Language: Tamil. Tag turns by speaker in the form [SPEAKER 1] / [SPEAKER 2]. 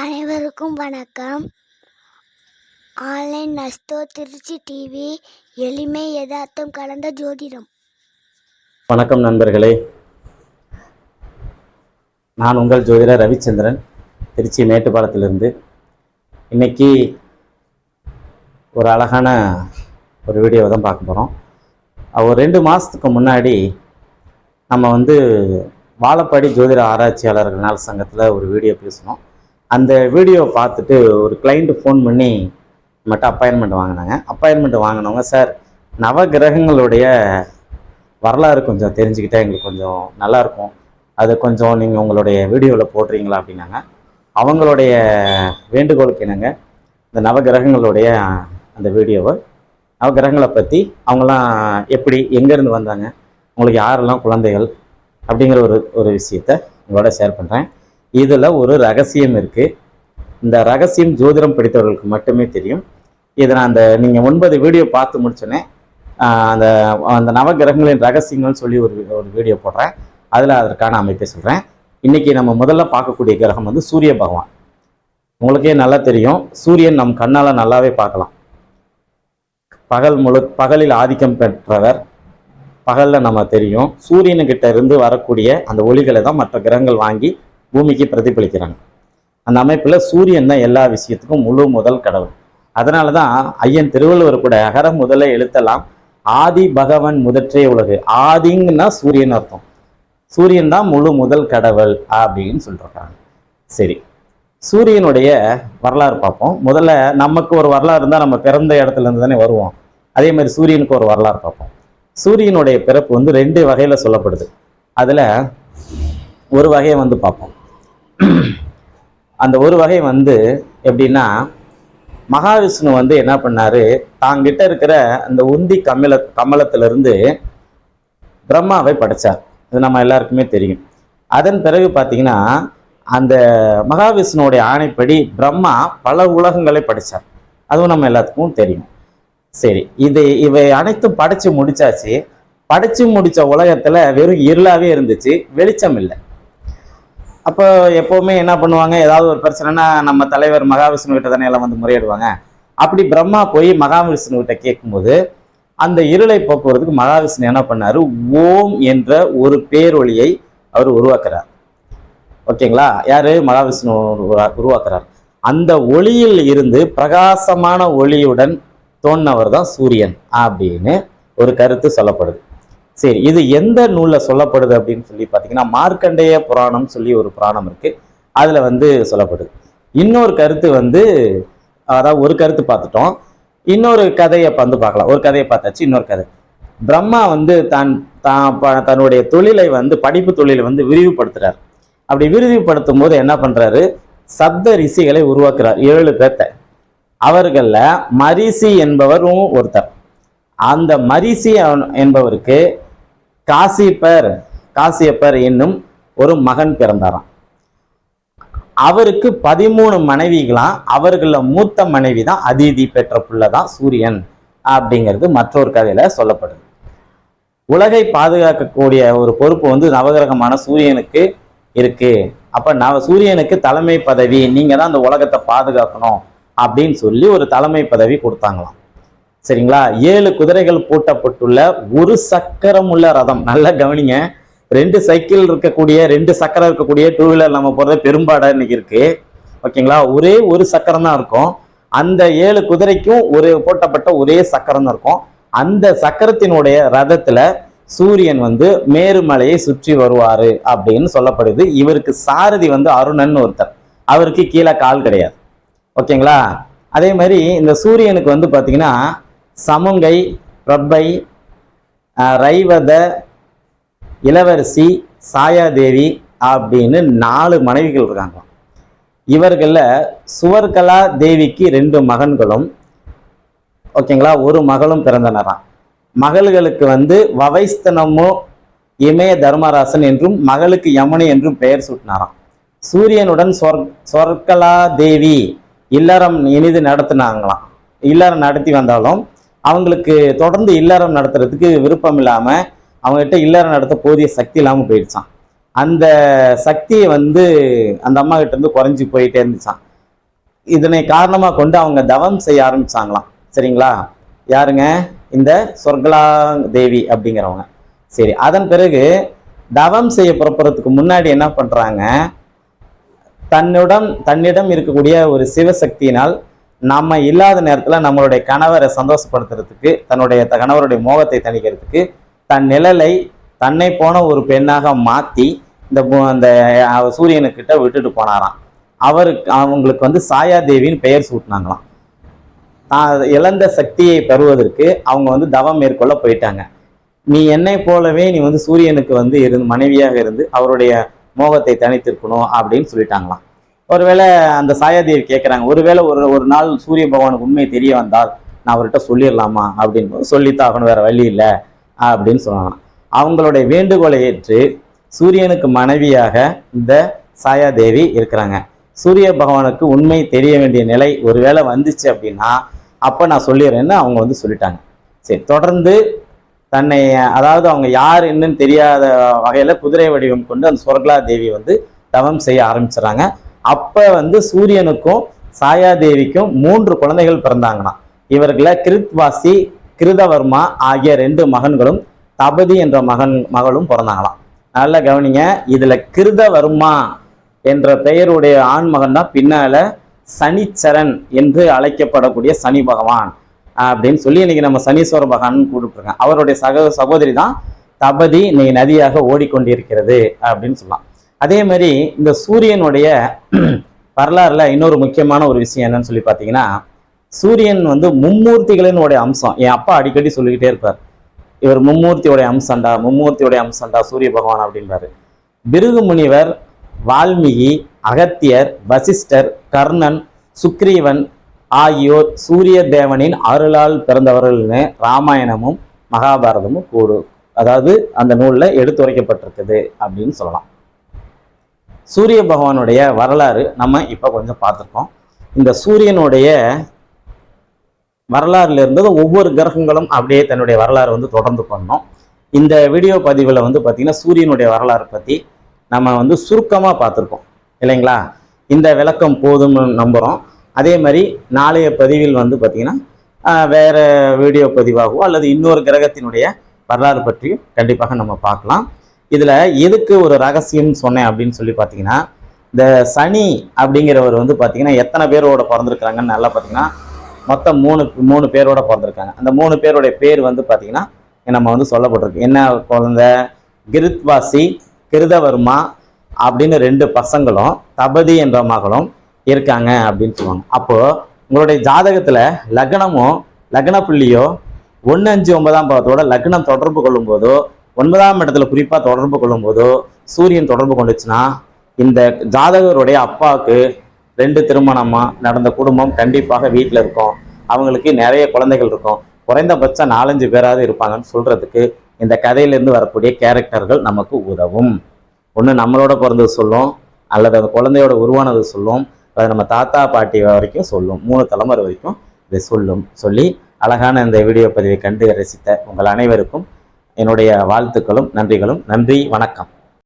[SPEAKER 1] அனைவருக்கும் வணக்கம் ஆன்லைன் நஸ்தோ திருச்சி டிவி எளிமை யதார்த்தம் கலந்த ஜோதிடம்
[SPEAKER 2] வணக்கம் நண்பர்களே நான் உங்கள் ஜோதிடர் ரவிச்சந்திரன் திருச்சி மேட்டுப்பாளத்திலிருந்து இன்னைக்கு ஒரு அழகான ஒரு வீடியோவை தான் பார்க்க போகிறோம் ஒரு ரெண்டு மாதத்துக்கு முன்னாடி நம்ம வந்து வாழப்பாடி ஜோதிட ஆராய்ச்சியாளர்கள் நாள் சங்கத்தில் ஒரு வீடியோ பேசணும் அந்த வீடியோ பார்த்துட்டு ஒரு கிளைண்ட்டு ஃபோன் பண்ணி மட்டும் அப்பாயின்மெண்ட் வாங்கினாங்க அப்பாயின்மெண்ட் வாங்கினவங்க சார் நவ கிரகங்களுடைய வரலாறு கொஞ்சம் தெரிஞ்சுக்கிட்டால் எங்களுக்கு கொஞ்சம் நல்லாயிருக்கும் அது கொஞ்சம் நீங்கள் உங்களுடைய வீடியோவில் போடுறீங்களா அப்படின்னாங்க அவங்களுடைய வேண்டுகோளுக்கு என்னங்க இந்த நவகிரகங்களுடைய அந்த வீடியோவை நவகிரகங்களை பற்றி அவங்களாம் எப்படி எங்கேருந்து வந்தாங்க உங்களுக்கு யாரெல்லாம் குழந்தைகள் அப்படிங்கிற ஒரு ஒரு விஷயத்த உங்களோட ஷேர் பண்ணுறேன் இதில் ஒரு ரகசியம் இருக்குது இந்த ரகசியம் ஜோதிடம் படித்தவர்களுக்கு மட்டுமே தெரியும் இதை நான் அந்த நீங்கள் ஒன்பது வீடியோ பார்த்து முடிச்சோன்னே அந்த அந்த நவகிரகங்களின் ரகசியங்கள்னு சொல்லி ஒரு ஒரு வீடியோ போடுறேன் அதில் அதற்கான அமைப்பை சொல்கிறேன் இன்றைக்கி நம்ம முதல்ல பார்க்கக்கூடிய கிரகம் வந்து சூரிய பகவான் உங்களுக்கே நல்லா தெரியும் சூரியன் நம் கண்ணால் நல்லாவே பார்க்கலாம் பகல் முழு பகலில் ஆதிக்கம் பெற்றவர் பகலில் நம்ம தெரியும் சூரியனுக்கிட்ட இருந்து வரக்கூடிய அந்த ஒளிகளை தான் மற்ற கிரகங்கள் வாங்கி பூமிக்கு பிரதிபலிக்கிறாங்க அந்த அமைப்பில் சூரியன் தான் எல்லா விஷயத்துக்கும் முழு முதல் கடவுள் அதனால தான் ஐயன் திருவள்ளுவர் கூட அகரம் முதல எழுத்தலாம் ஆதி பகவன் முதற்றே உலகு ஆதிங்கன்னா சூரியன் அர்த்தம் சூரியன் தான் முழு முதல் கடவுள் அப்படின்னு சொல்லிருக்காங்க சரி சூரியனுடைய வரலாறு பார்ப்போம் முதல்ல நமக்கு ஒரு வரலாறு இருந்தால் நம்ம பிறந்த இடத்துல இருந்து தானே வருவோம் அதே மாதிரி சூரியனுக்கு ஒரு வரலாறு பார்ப்போம் சூரியனுடைய பிறப்பு வந்து ரெண்டு வகையில் சொல்லப்படுது அதில் ஒரு வகையை வந்து பார்ப்போம் அந்த ஒரு வகை வந்து எப்படின்னா மகாவிஷ்ணு வந்து என்ன பண்ணார் தாங்கிட்ட இருக்கிற அந்த உந்தி கமல கமலத்திலிருந்து பிரம்மாவை படைத்தார் இது நம்ம எல்லாருக்குமே தெரியும் அதன் பிறகு பார்த்தீங்கன்னா அந்த மகாவிஷ்ணுவோடைய ஆணைப்படி பிரம்மா பல உலகங்களை படித்தார் அதுவும் நம்ம எல்லாத்துக்கும் தெரியும் சரி இது இவை அனைத்தும் படைச்சு முடிச்சாச்சு படைச்சு முடித்த உலகத்தில் வெறும் இருளாகவே இருந்துச்சு வெளிச்சம் இல்லை அப்போ எப்போவுமே என்ன பண்ணுவாங்க ஏதாவது ஒரு பிரச்சனைனா நம்ம தலைவர் மகாவிஷ்ணு கிட்ட தானே எல்லாம் வந்து முறையிடுவாங்க அப்படி பிரம்மா போய் மகாவிஷ்ணு கிட்ட கேட்கும்போது அந்த இருளை போக்குவரத்துக்கு மகாவிஷ்ணு என்ன பண்ணார் ஓம் என்ற ஒரு பேரொழியை அவர் உருவாக்குறார் ஓகேங்களா யார் மகாவிஷ்ணு உருவாக்குறார் அந்த ஒளியில் இருந்து பிரகாசமான ஒளியுடன் தோன்றவர் தான் சூரியன் அப்படின்னு ஒரு கருத்து சொல்லப்படுது சரி இது எந்த நூலில் சொல்லப்படுது அப்படின்னு சொல்லி பார்த்தீங்கன்னா மார்க்கண்டேய புராணம் சொல்லி ஒரு புராணம் இருக்குது அதில் வந்து சொல்லப்படுது இன்னொரு கருத்து வந்து அதாவது ஒரு கருத்து பார்த்துட்டோம் இன்னொரு கதையை வந்து பார்க்கலாம் ஒரு கதையை பார்த்தாச்சு இன்னொரு கதை பிரம்மா வந்து தான் தான் தன்னுடைய தொழிலை வந்து படிப்பு தொழிலை வந்து விரிவுபடுத்துகிறார் அப்படி விரிவுபடுத்தும் போது என்ன பண்ணுறாரு சப்த ரிஷிகளை உருவாக்குறார் ஏழு பேர்த்த அவர்களில் மரிசி என்பவரும் ஒருத்தர் அந்த மரிசி என்பவருக்கு காசிப்பர் காசியப்பர் என்னும் ஒரு மகன் பிறந்தாராம் அவருக்கு பதிமூணு மனைவிகளாம் அவர்களில் மூத்த மனைவி தான் அதிதி பெற்ற புள்ள தான் சூரியன் அப்படிங்கிறது மற்றொரு கதையில் சொல்லப்படுது உலகை பாதுகாக்கக்கூடிய ஒரு பொறுப்பு வந்து நவகிரகமான சூரியனுக்கு இருக்கு அப்போ நவ சூரியனுக்கு தலைமை பதவி நீங்கள் தான் அந்த உலகத்தை பாதுகாக்கணும் அப்படின்னு சொல்லி ஒரு தலைமை பதவி கொடுத்தாங்களாம் சரிங்களா ஏழு குதிரைகள் பூட்டப்பட்டுள்ள ஒரு சக்கரம் உள்ள ரதம் நல்லா கவனிங்க ரெண்டு சைக்கிள் இருக்கக்கூடிய ரெண்டு சக்கரம் இருக்கக்கூடிய டூ வீலர் நம்ம போகிறது பெரும்பாடாக இன்னைக்கு இருக்கு ஓகேங்களா ஒரே ஒரு சக்கரம் தான் இருக்கும் அந்த ஏழு குதிரைக்கும் ஒரு போட்டப்பட்ட ஒரே சக்கரம் தான் இருக்கும் அந்த சக்கரத்தினுடைய ரதத்தில் சூரியன் வந்து மேருமலையை சுற்றி வருவார் அப்படின்னு சொல்லப்படுது இவருக்கு சாரதி வந்து அருணன் ஒருத்தர் அவருக்கு கீழே கால் கிடையாது ஓகேங்களா அதே மாதிரி இந்த சூரியனுக்கு வந்து பார்த்தீங்கன்னா சமுங்கை பிரபை ரைவத இளவரசி சாயாதேவி அப்படின்னு நாலு மனைவிகள் இருக்காங்க இவர்களில் சுவர்கலா தேவிக்கு ரெண்டு மகன்களும் ஓகேங்களா ஒரு மகளும் பிறந்தனரான் மகள்களுக்கு வந்து வவைஸ்தனமோ இமய தர்மராசன் என்றும் மகளுக்கு யமுனை என்றும் பெயர் சூட்டினாராம் சூரியனுடன் சொர் சொர்க்கலா தேவி இல்லறம் இனிது நடத்தினாங்களாம் இல்லறம் நடத்தி வந்தாலும் அவங்களுக்கு தொடர்ந்து இல்லறம் நடத்துறதுக்கு விருப்பம் இல்லாமல் அவங்ககிட்ட இல்லறம் நடத்த போதிய சக்தி இல்லாமல் போயிடுச்சான் அந்த சக்தியை வந்து அந்த அம்மா கிட்ட இருந்து குறைஞ்சி போயிட்டே இருந்துச்சான் இதனை காரணமாக கொண்டு அவங்க தவம் செய்ய ஆரம்பிச்சாங்களாம் சரிங்களா யாருங்க இந்த சொர்க்கலா தேவி அப்படிங்கிறவங்க சரி அதன் பிறகு தவம் செய்ய புறப்படுறதுக்கு முன்னாடி என்ன பண்ணுறாங்க தன்னுடன் தன்னிடம் இருக்கக்கூடிய ஒரு சிவசக்தியினால் நம்ம இல்லாத நேரத்தில் நம்மளுடைய கணவரை சந்தோஷப்படுத்துறதுக்கு தன்னுடைய கணவருடைய மோகத்தை தணிக்கிறதுக்கு தன் நிழலை தன்னை போன ஒரு பெண்ணாக மாற்றி இந்த அந்த சூரியனுக்கிட்ட விட்டுட்டு போனாராம் அவருக்கு அவங்களுக்கு வந்து சாயாதேவின்னு பெயர் சூட்டினாங்களாம் இழந்த சக்தியை பெறுவதற்கு அவங்க வந்து தவம் மேற்கொள்ள போயிட்டாங்க நீ என்னை போலவே நீ வந்து சூரியனுக்கு வந்து இருந்து மனைவியாக இருந்து அவருடைய மோகத்தை தனித்திருக்கணும் அப்படின்னு சொல்லிட்டாங்களாம் ஒருவேளை அந்த சாயாதேவி கேட்குறாங்க ஒருவேளை ஒரு ஒரு நாள் சூரிய பகவானுக்கு உண்மை தெரிய வந்தால் நான் அவர்கிட்ட சொல்லிடலாமா அப்படின்னு சொல்லித்தாகணும் வேற வழி இல்லை அப்படின்னு சொல்லலாம் அவங்களுடைய வேண்டுகோளை ஏற்று சூரியனுக்கு மனைவியாக இந்த சாயாதேவி இருக்கிறாங்க சூரிய பகவானுக்கு உண்மை தெரிய வேண்டிய நிலை ஒருவேளை வந்துச்சு அப்படின்னா அப்போ நான் சொல்லிடுறேன்னு அவங்க வந்து சொல்லிட்டாங்க சரி தொடர்ந்து தன்னை அதாவது அவங்க யார் என்னன்னு தெரியாத வகையில் குதிரை வடிவம் கொண்டு அந்த சொர்கலா தேவி வந்து தவம் செய்ய ஆரம்பிச்சிடறாங்க அப்போ வந்து சூரியனுக்கும் சாயாதேவிக்கும் மூன்று குழந்தைகள் பிறந்தாங்கன்னா இவர்களை கிருத்வாசி கிருதவர்மா ஆகிய ரெண்டு மகன்களும் தபதி என்ற மகன் மகளும் பிறந்தாங்களாம் நல்லா கவனிங்க இதில் கிருதவர்மா என்ற பெயருடைய ஆண்மகன் தான் பின்னால் சனிச்சரன் என்று அழைக்கப்படக்கூடிய சனி பகவான் அப்படின்னு சொல்லி இன்னைக்கு நம்ம சனீஸ்வர பகவான் கூப்பிட்டுருக்கேன் அவருடைய சக சகோதரி தான் தபதி இன்னைக்கு நதியாக ஓடிக்கொண்டிருக்கிறது அப்படின்னு சொல்லலாம் அதே மாதிரி இந்த சூரியனுடைய வரலாறுல இன்னொரு முக்கியமான ஒரு விஷயம் என்னன்னு சொல்லி பார்த்தீங்கன்னா சூரியன் வந்து மும்மூர்த்திகளினுடைய அம்சம் என் அப்பா அடிக்கடி சொல்லிக்கிட்டே இருப்பார் இவர் மும்மூர்த்தியுடைய அம்சண்டா மும்மூர்த்தியுடைய அம்சண்டா சூரிய பகவான் அப்படின்றாரு பிருகு முனிவர் வால்மீகி அகத்தியர் வசிஷ்டர் கர்ணன் சுக்ரீவன் ஆகியோர் சூரிய தேவனின் அருளால் பிறந்தவர்கள்னு ராமாயணமும் மகாபாரதமும் கூடு அதாவது அந்த நூலில் எடுத்துரைக்கப்பட்டிருக்குது அப்படின்னு சொல்லலாம் சூரிய பகவானுடைய வரலாறு நம்ம இப்போ கொஞ்சம் பார்த்துருக்கோம் இந்த சூரியனுடைய வரலாறுல இருந்தது ஒவ்வொரு கிரகங்களும் அப்படியே தன்னுடைய வரலாறு வந்து தொடர்ந்து பண்ணோம் இந்த வீடியோ பதிவில் வந்து பார்த்திங்கன்னா சூரியனுடைய வரலாறு பற்றி நம்ம வந்து சுருக்கமாக பார்த்துருக்கோம் இல்லைங்களா இந்த விளக்கம் போதும்னு நம்புகிறோம் அதே மாதிரி நாளைய பதிவில் வந்து பார்த்திங்கன்னா வேறு வீடியோ பதிவாகவோ அல்லது இன்னொரு கிரகத்தினுடைய வரலாறு பற்றியும் கண்டிப்பாக நம்ம பார்க்கலாம் இதில் எதுக்கு ஒரு ரகசியம்னு சொன்னேன் அப்படின்னு சொல்லி பார்த்தீங்கன்னா இந்த சனி அப்படிங்கிறவர் வந்து பார்த்தீங்கன்னா எத்தனை பேரோட பிறந்திருக்கிறாங்கன்னு நல்லா பார்த்தீங்கன்னா மொத்தம் மூணு மூணு பேரோட பிறந்திருக்காங்க அந்த மூணு பேருடைய பேர் வந்து பார்த்தீங்கன்னா நம்ம வந்து சொல்லப்பட்டிருக்கு என்ன குழந்த கிருத்வாசி கிருதவர்மா அப்படின்னு ரெண்டு பசங்களும் தபதி என்ற மகளும் இருக்காங்க அப்படின்னு சொல்லுவாங்க அப்போது உங்களுடைய ஜாதகத்தில் லக்னமும் லக்ன புள்ளியோ ஒன்று அஞ்சு ஒன்பதாம் பாவத்தோட லக்னம் தொடர்பு கொள்ளும்போதோ ஒன்பதாம் இடத்துல குறிப்பாக தொடர்பு கொள்ளும் போதோ சூரியன் தொடர்பு கொண்டுச்சுன்னா இந்த ஜாதகருடைய அப்பாவுக்கு ரெண்டு திருமணமாக நடந்த குடும்பம் கண்டிப்பாக வீட்டில் இருக்கும் அவங்களுக்கு நிறைய குழந்தைகள் இருக்கும் குறைந்தபட்சம் நாலஞ்சு பேராவது இருப்பாங்கன்னு சொல்கிறதுக்கு இந்த கதையிலேருந்து வரக்கூடிய கேரக்டர்கள் நமக்கு உதவும் ஒன்று நம்மளோட பிறந்தது சொல்லும் அல்லது அந்த குழந்தையோட உருவானது சொல்லும் அது நம்ம தாத்தா பாட்டி வரைக்கும் சொல்லும் மூணு தலைமுறை வரைக்கும் இதை சொல்லும் சொல்லி அழகான இந்த வீடியோ பதிவை கண்டு ரசித்த உங்கள் அனைவருக்கும் என்னுடைய வாழ்த்துக்களும் நன்றிகளும் நன்றி வணக்கம்